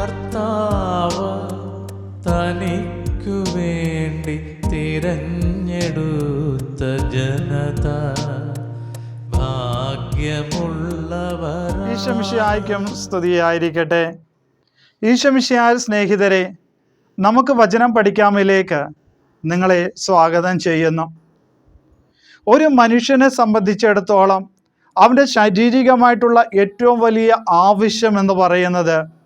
കർത്താവ് തനിക്കു വേണ്ടി തിരഞ്ഞെടുത്ത ജനത ഭാഗ്യമുള്ളവർ ഈശമിഷിയായിക്കും സ്തുതിയായിരിക്കട്ടെ. ഈശമിഷിയായ സ്നേഹിതരെ നമുക്ക് വചനം പഠിക്കാമിലേക്ക് നിങ്ങളെ സ്വാഗതം ചെയ്യുന്നു. ഒരു മനുഷ്യനെ സംബന്ധിച്ചിടത്തോളം അവന്റെ ശാരീരികമായിട്ടുള്ള ഏറ്റവും വലിയ ആവശ്യം എന്ന് പറയുന്നത്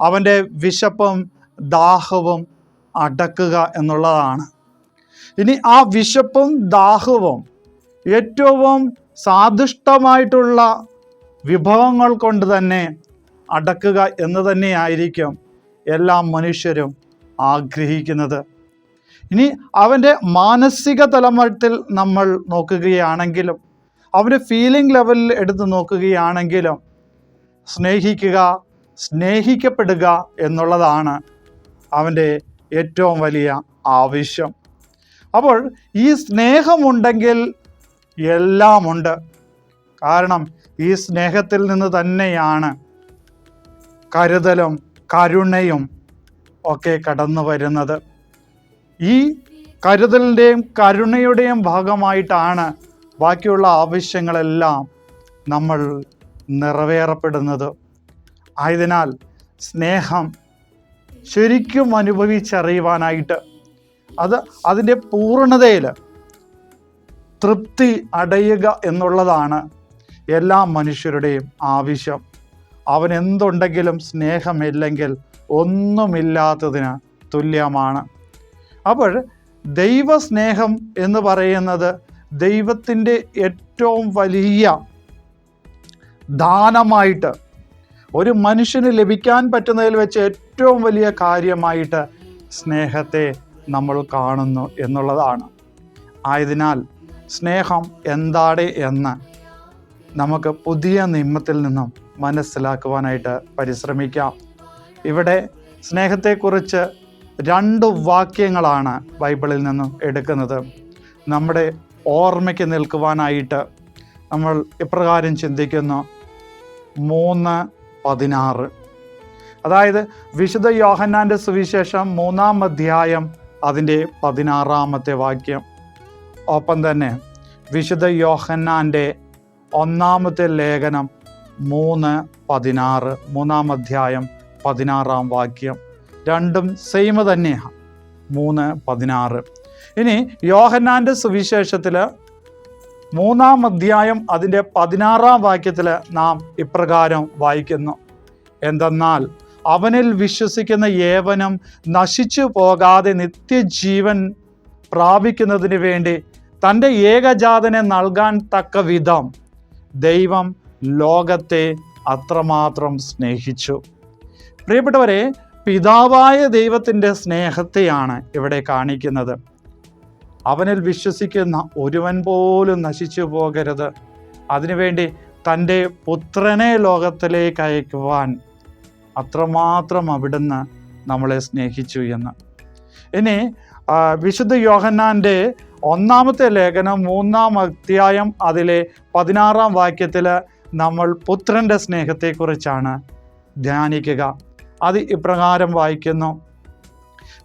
അവന്റെ വിശപ്പും ദാഹവും അടക്കുക എന്നുള്ളതാണ്. ഇനി ആ വിശപ്പും ദാഹവും ഏറ്റവും സാധിഷ്ടമായിട്ടുള്ള വിഭവങ്ങൾ കൊണ്ട് തന്നെ അടക്കുക എന്ന് തന്നെയായിരിക്കും എല്ലാ മനുഷ്യരും ആഗ്രഹിക്കുന്നത്. ഇനി അവന്റെ മാനസിക തലമത്തിൽ നമ്മൾ നോക്കുകയാണെങ്കിലും അവന്റെ ഫീലിംഗ് ലെവലിൽ എടുത്ത് നോക്കുകയാണെങ്കിലും സ്നേഹിക്കുക സ്നേഹിക്കപ്പെടുക എന്നുള്ളതാണ് അവന്റെ ഏറ്റവും വലിയ ആവശ്യം. അപ്പോൾ ഈ സ്നേഹമുണ്ടെങ്കിൽ എല്ലാമുണ്ട്. കാരണം ഈ സ്നേഹത്തിൽ നിന്ന് തന്നെയാണ് കരുതലും കരുണയും ഒക്കെ കടന്നു വരുന്നത്. ഈ കരുതലിന്റെയും കരുണയുടെയും ഭാഗമായിട്ടാണ് ബാക്കിയുള്ള ആവശ്യങ്ങളെല്ലാം നമ്മൾ നിറവേറപ്പെടുന്നത്. ആയതിനാൽ സ്നേഹം ശരിക്കും അനുഭവിച്ചറിയുവാനായിട്ട് അത് അതിന്റെ പൂർണതയിൽ തൃപ്തി അടയുക എന്നുള്ളതാണ് എല്ലാ മനുഷ്യരുടെയും ആവശ്യം. അവൻ എന്തുണ്ടെങ്കിലും സ്നേഹമില്ലെങ്കിൽ ഒന്നുമില്ലാത്തതിന് തുല്യമാണ്. അപ്പോൾ ദൈവസ്നേഹം എന്ന് പറയുന്നത് ദൈവത്തിന്റെ ഏറ്റവും വലിയ ദാനമായിട്ട് ഒരു മനുഷ്യന് ലഭിക്കാൻ പറ്റുന്നതിൽ വെച്ച് ഏറ്റവും വലിയ കാര്യമായിട്ട് സ്നേഹത്തെ നമ്മൾ കാണുന്നു എന്നുള്ളതാണ്. ആയതിനാൽ സ്നേഹം എന്താണ് എന്ന് നമുക്ക് പുതിയ നിയമത്തിൽ നിന്നും മനസ്സിലാക്കുവാനായിട്ട് പരിശ്രമിക്കാം. ഇവിടെ സ്നേഹത്തെക്കുറിച്ച് രണ്ട് വാക്യങ്ങളാണ് ബൈബിളിൽ നിന്നും എടുക്കുന്നത്. നമ്മുടെ ഓർമ്മയ്ക്ക് നിൽക്കുവാനായിട്ട് നമ്മൾ ഇപ്രകാരം ചിന്തിക്കുന്നു. മൂന്ന് പതിനാറ്. അതായത് വിശുദ്ധ യോഹന്നാന്റെ സുവിശേഷം മൂന്നാം അധ്യായം അതിന്റെ പതിനാറാമത്തെ വാക്യം. ഒപ്പം തന്നെ വിശുദ്ധ യോഹന്നാന്റെ ഒന്നാമത്തെ ലേഖനം മൂന്ന് പതിനാറ് മൂന്നാം അധ്യായം പതിനാറാം വാക്യം. രണ്ടും സെയിം തന്നെയാണ് മൂന്ന് പതിനാറ്. ഇനി യോഹന്നാന്റെ സുവിശേഷത്തിൽ മൂന്നാം അധ്യായം അതിന്റെ പതിനാറാം വാക്യത്തിൽ നാം ഇപ്രകാരം വായിക്കുന്നു. എന്തെന്നാൽ അവനിൽ വിശ്വസിക്കുന്ന ഏവനും നശിച്ചു പോകാതെ നിത്യജീവൻ പ്രാപിക്കുന്നതിന് വേണ്ടി തന്റെ ഏകജാതനെ നൽകാൻ തക്ക വിധം ദൈവം ലോകത്തെ അത്രമാത്രം സ്നേഹിച്ചു. പ്രിയപ്പെട്ടവരെ പിതാവായ ദൈവത്തിന്റെ സ്നേഹത്തെയാണ് ഇവിടെ കാണിക്കുന്നത്. അവനിൽ വിശ്വസിക്കുന്ന ഒരുവൻ പോലും നശിച്ചു പോകരുത്. അതിനുവേണ്ടി തന്റെ പുത്രനെ ലോകത്തിലേക്ക് അയക്കുവാൻ അത്രമാത്രം അവിടുന്ന് നമ്മളെ സ്നേഹിച്ചു എന്ന്. ഇനി വിശുദ്ധ യോഹന്നാന്റെ ഒന്നാമത്തെ ലേഖനം മൂന്നാം അധ്യായം അതിലെ പതിനാറാം വാക്യത്തിൽ നമ്മൾ പുത്രന്റെ സ്നേഹത്തെക്കുറിച്ചാണ് ധ്യാനിക്കുക. അത് ഇപ്രകാരം വായിക്കുന്നു.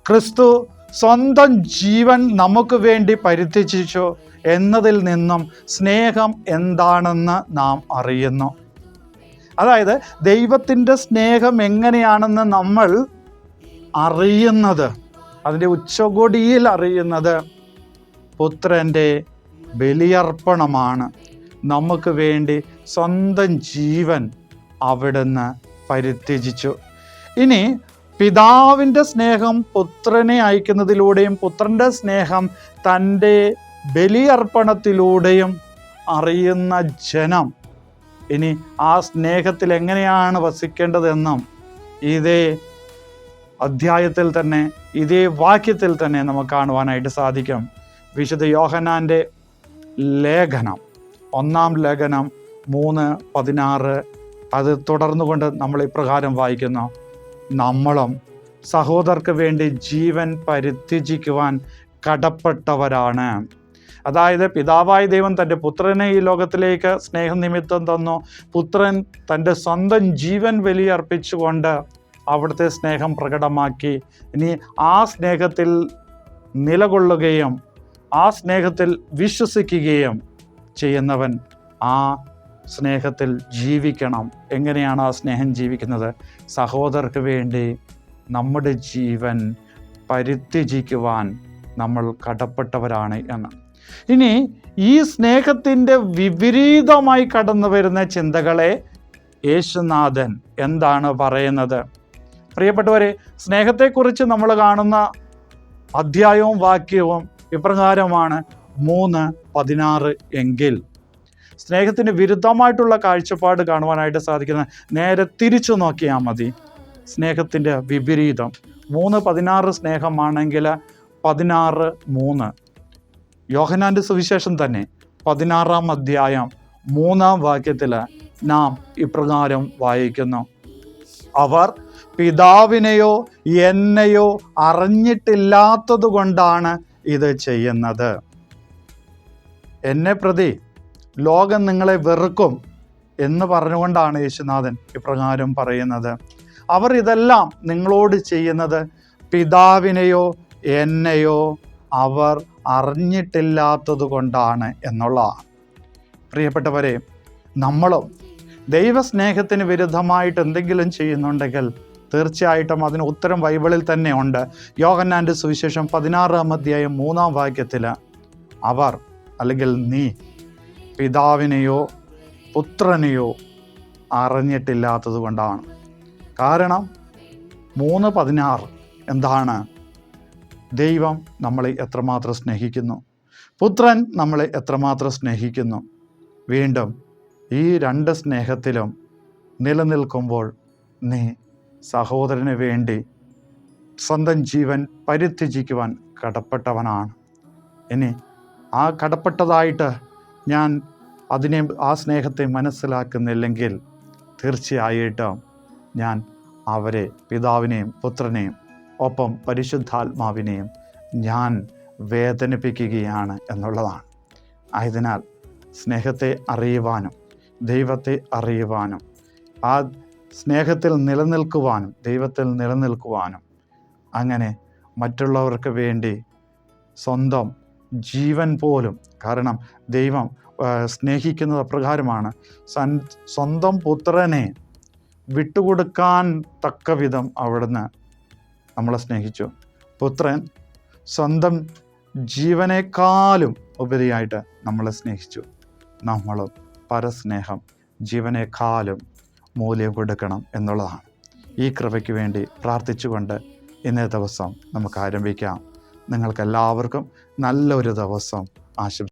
ക്രിസ്തു സ്വന്തം ജീവൻ നമുക്ക് വേണ്ടി പരിത്യജിച്ചു എന്നതിൽ നിന്നും സ്നേഹം എന്താണെന്ന് നാം അറിയുന്നു. അതായത് ദൈവത്തിന്റെ സ്നേഹം എങ്ങനെയാണെന്ന് നമ്മൾ അറിയുന്നത്. അതിന്റെ ഉച്ചകൊടിയിൽ അറിയുന്നത് പുത്രന്റെ ബലിയർപ്പണമാണ്. നമുക്ക് വേണ്ടി സ്വന്തം ജീവൻ അവിടുന്ന് പരിത്യജിച്ചു. ഇനി പിതാവിന്റെ സ്നേഹം പുത്രനെ അയക്കുന്നതിലൂടെയും പുത്രന്റെ സ്നേഹം തന്റെ ബലിയർപ്പണത്തിലൂടെയും അറിയുന്ന ജനം. ഇനി ആ സ്നേഹത്തിൽ എങ്ങനെയാണ് വസിക്കേണ്ടതെന്നും ഇതേ അധ്യായത്തിൽ തന്നെ ഇതേ വാക്യത്തിൽ തന്നെ നമുക്ക് കാണുവാനായിട്ട് സാധിക്കും. വിശുദ്ധ യോഹനാന്റെ ലേഖനം ഒന്നാം ലേഖനം മൂന്ന് പതിനാറ് അത് തുടർന്നുകൊണ്ട് നമ്മൾ ഇപ്രകാരം വായിക്കുന്നു. നമ്മളും സഹോദർക്ക് വേണ്ടി ജീവൻ പരിത്യജിക്കുവാൻ കടപ്പെട്ടവരാണ്. അതായത് പിതാവായ ദൈവം തന്റെ പുത്രനെ ഈ ലോകത്തിലേക്ക് സ്നേഹനിമിത്തം തന്നു. പുത്രൻ തന്റെ സ്വന്തം ജീവൻ ബലിയർപ്പിച്ചുകൊണ്ട് അവിടുത്തെ സ്നേഹം പ്രകടമാക്കി. ഇനി ആ സ്നേഹത്തിൽ നിലകൊള്ളുകയും ആ സ്നേഹത്തിൽ വിശ്വസിക്കുകയും ചെയ്യുന്നവൻ ആ സ്നേഹത്തിൽ ജീവിക്കണം. എങ്ങനെയാണ് ആ സ്നേഹം ജീവിക്കുന്നത്? സഹോദരർക്ക് വേണ്ടി നമ്മുടെ ജീവൻ പരിത്യജിക്കുവാൻ നമ്മൾ കടപ്പെട്ടവരാണ് എന്ന്. ഇനി ഈ സ്നേഹത്തിന്റെ വിപരീതമായി കടന്നു വരുന്ന ചിന്തകളെ യേശുനാഥൻ എന്താണ് പറയുന്നത്? പ്രിയപ്പെട്ടവരെ സ്നേഹത്തെക്കുറിച്ച് നമ്മൾ കാണുന്ന അധ്യായവും വാക്യവും ഇപ്രകാരമാണ് മൂന്ന് പതിനാറ് എങ്കിൽ സ്നേഹത്തിന് വിരുദ്ധമായിട്ടുള്ള കാഴ്ചപ്പാട് കാണുവാനായിട്ട് സാധിക്കുന്ന നേരെ തിരിച്ചു നോക്കിയാൽ മതി. സ്നേഹത്തിന്റെ വിപരീതം. മൂന്ന് പതിനാറ് സ്നേഹമാണെങ്കിൽ പതിനാറ് മൂന്ന്. യോഹനാന്റെ സുവിശേഷം തന്നെ പതിനാറാം അധ്യായം മൂന്നാം വാക്യത്തിൽ നാം ഇപ്രകാരം വായിക്കുന്നു. അവർ പിതാവിനെയോ എന്നെയോ അറിഞ്ഞിട്ടില്ലാത്തത് കൊണ്ടാണ് ഇത് ചെയ്യുന്നത്. എന്നെ പ്രതി ലോകം നിങ്ങളെ വെറുക്കും എന്ന് പറഞ്ഞുകൊണ്ടാണ് യേശുനാഥൻ ഇപ്രകാരം പറയുന്നത്. അവർ ഇതെല്ലാം നിങ്ങളോട് ചെയ്യുന്നത് പിതാവിനെയോ എന്നെയോ അവർ അറിഞ്ഞിട്ടില്ലാത്തത് കൊണ്ടാണ് എന്നുള്ളതാണ് പ്രിയപ്പെട്ടവരെ നമ്മളും ദൈവസ്നേഹത്തിന് വിരുദ്ധമായിട്ട് എന്തെങ്കിലും ചെയ്യുന്നുണ്ടെങ്കിൽ തീർച്ചയായിട്ടും അതിന് ഉത്തരം ബൈബിളിൽ തന്നെ ഉണ്ട്. യോഹന്നാന്റെ സുവിശേഷം പതിനാറാം അധ്യായം മൂന്നാം വാക്യത്തിൽ അവർ അല്ലെങ്കിൽ നീ പിതാവിനെയോ പുത്രനെയോ അറിഞ്ഞിട്ടില്ലാത്തത് കൊണ്ടാണ്. കാരണം മൂന്ന് പതിനാറ് എന്താണ്? ദൈവം നമ്മളെ എത്രമാത്രം സ്നേഹിക്കുന്നു. പുത്രൻ നമ്മളെ എത്രമാത്രം സ്നേഹിക്കുന്നു. വീണ്ടും ഈ രണ്ട് സ്നേഹത്തിലും നിലനിൽക്കുമ്പോൾ നീ സഹോദരന് വേണ്ടി സ്വന്തം ജീവൻ പരിത്യജിക്കുവാൻ കടപ്പെട്ടവനാണ്. ഇനി ആ കടപ്പെട്ടതായിട്ട് ഞാൻ അതിനെ ആ സ്നേഹത്തെ മനസ്സിലാക്കുന്നില്ലെങ്കിൽ തീർച്ചയായിട്ടും ഞാൻ അവരെ പിതാവിനെയും പുത്രനെയും ഒപ്പം പരിശുദ്ധാത്മാവിനെയും ഞാൻ വേദനിപ്പിക്കുകയാണ് എന്നുള്ളതാണ്. ആയതിനാൽ സ്നേഹത്തെ അറിയുവാനും ദൈവത്തെ അറിയുവാനും ആ സ്നേഹത്തിൽ നിലനിൽക്കുവാനും ദൈവത്തിൽ നിലനിൽക്കുവാനും അങ്ങനെ മറ്റുള്ളവർക്ക് വേണ്ടി സ്വന്തം ജീവൻ പോലും കാരണം ദൈവം സ്നേഹിക്കുന്നത് അപ്രകാരമാണ്. സൻ സ്വന്തം പുത്രനെ വിട്ടുകൊടുക്കാൻ തക്ക വിധം അവിടുന്ന് നമ്മളെ സ്നേഹിച്ചു. പുത്രൻ സ്വന്തം ജീവനേക്കാളും ഉപരിയായിട്ട് നമ്മളെ സ്നേഹിച്ചു. നമ്മളും പരസ്നേഹം ജീവനേക്കാളും മൂല്യം കൊടുക്കണം എന്നുള്ളതാണ്. ഈ കൃപയ്ക്ക് വേണ്ടി പ്രാർത്ഥിച്ചുകൊണ്ട് ഇന്നേ ദിവസം നമുക്ക് ആരംഭിക്കാം. നിങ്ങൾക്കെല്ലാവർക്കും നല്ലൊരു ദിവസം ആശംസിക്കുന്നു